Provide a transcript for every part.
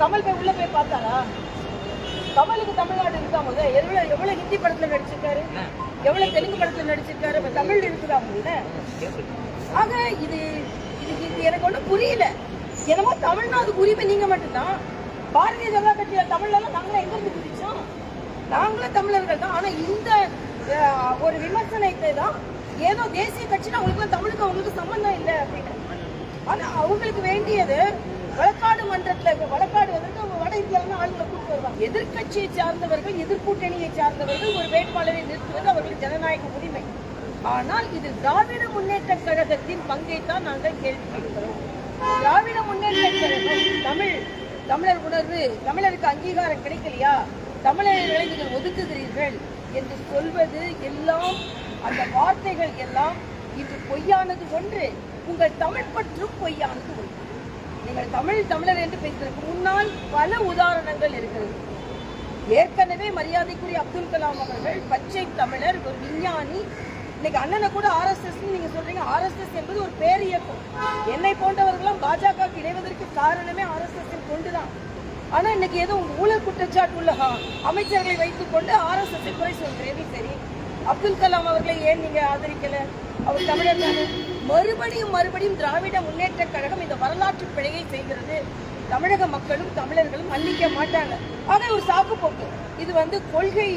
கமல் போய் உள்ள போய் பார்த்தாரா? கமலுக்கு தமிழ்நாடு இருக்கா முத எவ்வளவு எவ்வளவு ஹிந்தி படத்துல நடிச்சிருக்காரு? எவ்வளவு தெலுங்கு படத்துல நடிச்சிருக்காரு? இப்ப தமிழ் இருக்குதா முதல்ல? ஆக இது இது இது எனக்கு ஒண்ணும் புரியல. என்னமோ தமிழ்நாடு உரிமை நீங்க மட்டும்தான். பாரதிய ஜனதா கட்சியில தமிழ்ல எல்லாம் நாங்களும் எங்க இருந்து குதிச்சோம்? நாங்களும் தமிழர்கள் தான். ஆனா இந்த ஒரு விமர்சனத்தை தான் ஏதோ தேசிய கட்சினா அவங்களுக்கு தமிழுக்கு அவங்களுக்கு சம்பந்தம் இல்லை அப்படின்னு. ஆனா அவங்களுக்கு வேண்டியது வழக்காடு வழக்காடுவதற்கு அவங்க வட இந்தியாவில ஆளுங்களை கூட்டு வருவாங்க. எதிர்க்கட்சியை சார்ந்தவர்கள் எதிர்கூட்டணியை சார்ந்தவர்கள் ஒரு வேட்பாளரை நிறுத்துவது அவர்கள் ஜனநாயக உரிமை. ஆனால் இது திராவிட முன்னேற்ற கழகத்தின் பங்கைத்தான் நாங்கள் கேள்வி கேட்கிறோம் திராவிட முன்னேற்ற கழகம் தமிழ் தமிழர் உணர்வு தமிழருக்கு அங்கீகாரம் கிடைக்கலையா? தமிழர்களை நீங்கள் ஒதுக்குகிறீர்கள் என்று சொல்வது எல்லாம் அந்த வார்த்தைகள் எல்லாம் இன்று பொய்யானது ஒன்று. உங்கள் தமிழ் பற்றும் பொய்யானது ஒன்று. நீங்கள் தமிழ் தமிழர் என்று பேசுவதற்கு முன்னால் பல உதாரணங்கள் இருக்கிறது. ஏற்கனவே மரியாதைக்குரிய அப்துல் கலாம் அவர்கள் பச்சை தமிழர் ஒரு விஞ்ஞானி. இன்னைக்கு அண்ணனை கூட ஆர்எஸ்எஸ் நீங்க சொல்றீங்க. ஆர்எஸ்எஸ் என்பது ஒரு பேரியக்கம் என்னை போன்றவர்களும் பாஜக இணைவதற்கு காரணமே ஆர்எஸ்எஸ் கொண்டுதான். ஆனா இன்னைக்கு ஏதோ ஊழல் குற்றச்சாட்டு உள்ள அமைச்சர்களை வைத்துக் கொண்டு ஆர்எஸ்எஸ் குறை சொல்றேன். சரி அப்துல் கலாம் அவர்களை ஏன் நீங்க ஆதரிக்கல? அவர் தமிழர் தானே. மறுபடியும் மறுபடியும் திராவிட முன்னேற்ற கழகம் இந்த வரலாற்று பிழையை செய்கிறது. தமிழக மக்களும் தமிழர்களும் மன்னிக்க மாட்டாங்க. ஆக ஒரு சாக்கு போக்கு இது வந்து கொள்கை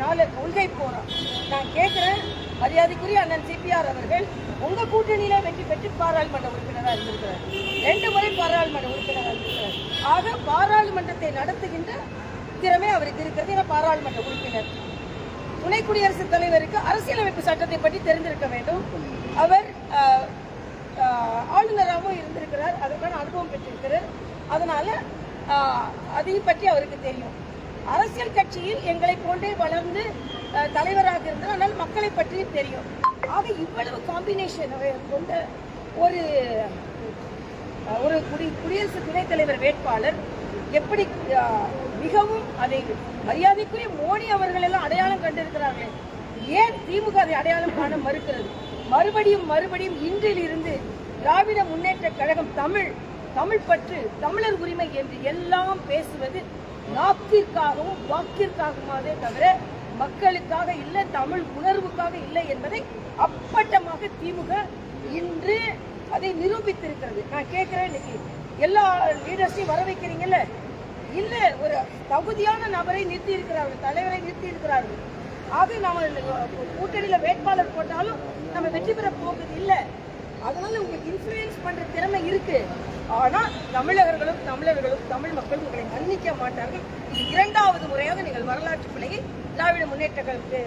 நாள கொள்கை போறோம் நான் கேட்கிறேன் மரியாதைக்குரிய அண்ணன் சிபிஆர் அவர்கள் உங்க கூட்டணியில வெற்றி பெற்று பாராளுமன்ற உறுப்பினராக இருந்திருக்கிறார். ரெண்டு முறை பாராளுமன்ற உறுப்பினராக இருந்திருக்கிறார். ஆக பாராளுமன்றத்தை நடத்துகின்ற திறமை அவருக்கு இருக்கிறது என பாராளுமன்ற உறுப்பினர். துணை குடியரசுத் தலைவருக்கு அரசியலமைப்பு சட்டத்தை பற்றி தெரிந்திருக்க வேண்டும். அவர் ஆளுநராகவும் இருந்திருக்கிறார். அதற்கான அனுபவம் பெற்றிருக்கிறார். அதனால அதை அதையும் பற்றி அவருக்கு தெரியும். அரசியல் கட்சியில் எங்களை போன்றே வளர்ந்து தலைவராக இருந்தார். ஆனால் மக்களை பற்றியும் தெரியும். ஆக இவ்வளவு காம்பினேஷன் கொண்ட ஒரு ஒரு குடி குடியரசு துணைத் தலைவர் வேட்பாளர் எப்படி அஹ், மிகவும் அதை மரியாதைக்குரிய மோடி அவர்கள் எல்லாம் அடையாளம் கண்டிருக்கிறார்களே. ஏன் திமுக அதை அடையாளம் காண மறுக்கிறது? மறுபடியும் மறுபடியும் இன்றிலிருந்து திராவிட முன்னேற்ற கழகம் தமிழ் தமிழ் பற்று தமிழர் உரிமை என்று எல்லாம் பேசுவது நாக்கிற்காகவும் வாக்கிற்காகவே தவிர மக்களுக்காக இல்லை தமிழ் உணர்வுக்காக இல்லை என்பதை அப்பட்டமாக திமுக இன்று அதை நிரூபித்திருக்கிறது. நான் கேட்கிறேன் இன்னைக்கு எல்லா லீடர்ஸையும் வர வைக்கிறீங்கல்ல? இல்ல ஒரு தகுதியான நபரை நிறுத்தி இருக்கிறார்கள் தலைவரை நிறுத்தி இருக்கிறார்கள் ஆக நாம கூட்டணியில வேட்பாளர் போட்டாலும் நம்ம வெற்றி பெற போகிறது இல்லை. அதனால உங்களுக்கு இன்ஃப்ளூயன்ஸ் பண்ற திறமை இருக்கு. ஆனா தமிழர்களும் தமிழர்களும் தமிழ் மக்கள் உங்களை மன்னிக்க மாட்டார்கள். இது இரண்டாவது முறையாக நீங்கள் வரலாற்று பிழையை திராவிட முன்னேற்ற கழகத்து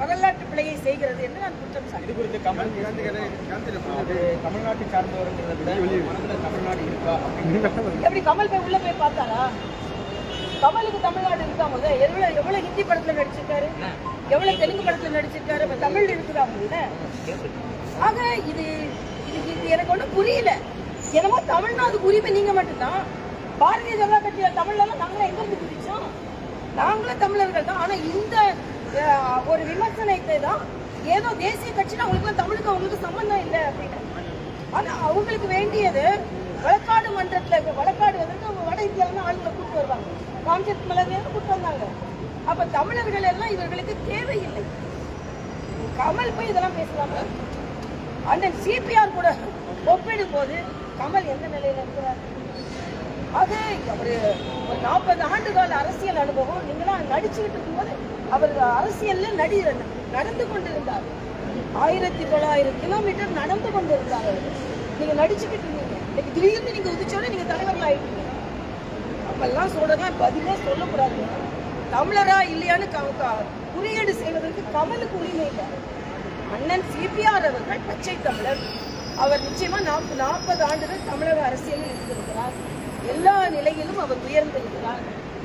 வரலாற்று பிழையை செய்கிறது என்று நான் குற்றம் இது குறித்து தமிழ்நாட்டை மனதுல தமிழ்நாடு இருக்கா எப்படி கமல் போய் உள்ள போய் பார்த்தாரா? கமலுக்கு தமிழ்நாடு இருக்கா முத எவ்வளவு எவ்வளவு ஹிந்தி படத்துல நடிச்சிருக்காரு? எவ்வளவு தெலுங்கு படத்துல நடிச்சிருக்காரு? தமிழ் இருக்குதா முதல்ல? ஆக இது இது இது எனக்கு ஒன்றும் புரியல. என்னமோ தமிழ்நாடு உரிமை நீங்க மட்டும்தான். பாரதிய ஜனதா கட்சியில தமிழ்லாம் எல்லாம் நாங்களும் எங்க இருந்து குதிச்சோம்? நாங்களும் தமிழர்கள் தான். ஆனா இந்த ஒரு விமர்சனத்தை தான் ஏதோ தேசிய கட்சியில் அவங்களுக்கு தமிழுக்கு அவங்களுக்கு சம்பந்தம் இல்லை அப்படின்னு ஆனா அவங்களுக்கு வேண்டியது வழக்காடு மன்றத்தில் வழக்காடு வந்துட்டு அவங்க வட இந்தியாவில ஆளுங்களை கூப்பிட்டு வருவாங்க? கான்செப்ட் மலர்லேருந்து கூட்டு வந்தாங்க? அப்ப தமிழர்கள் எல்லாம் இவர்களுக்கு தேவையில்லை. கமல் போய் இதெல்லாம் பேசலாமா அண்ணன் சிபிஆர் கூட ஒப்பிடும் போது கமல் எந்த நிலையில இருக்கிறார்? அது ஒரு ஒரு நாற்பது ஆண்டு கால அரசியல் அனுபவம். நீங்களாம் நடிச்சுக்கிட்டு இருக்கும்போது அவர் அரசியல்ல நடி நடந்து கொண்டிருந்தார். ஆயிரத்தி தொள்ளாயிரம் கிலோமீட்டர் நடந்து கொண்டிருந்தார் நீங்க நடிச்சுக்கிட்டு இருந்தீங்க. இன்னைக்கு திடீர்னு நீங்க உதிச்சோட நீங்க தலைவர்கள் ஆயிட்டீங்க. அப்பெல்லாம் சொல்றதெல்லாம் பதிலே சொல்லக்கூடாது. தமிழரா இல்லையான்னு குறியீடு செய்வதற்கு கமலுக்கு உரிமை இல்லை. அண்ணன் சிபிஆர் அவர்கள் பச்சை தமிழர். அவர் நிச்சயமா நாற்பது நாற்பது ஆண்டுகள் தமிழக அரசியலில் இருந்திருக்கிறார். எல்லா நிலையிலும் அவர் உயர்ந்திருக்கிறார்.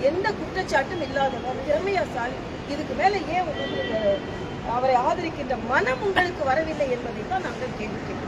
எந்த குற்றச்சாட்டும் இல்லாதவர் திறமையாசால் இதுக்கு மேல ஏன் உங்களுக்கு அவரை ஆதரிக்கின்ற மனம் உங்களுக்கு வரவில்லை என்பதை தான் நாங்கள் கேட்கிறோம்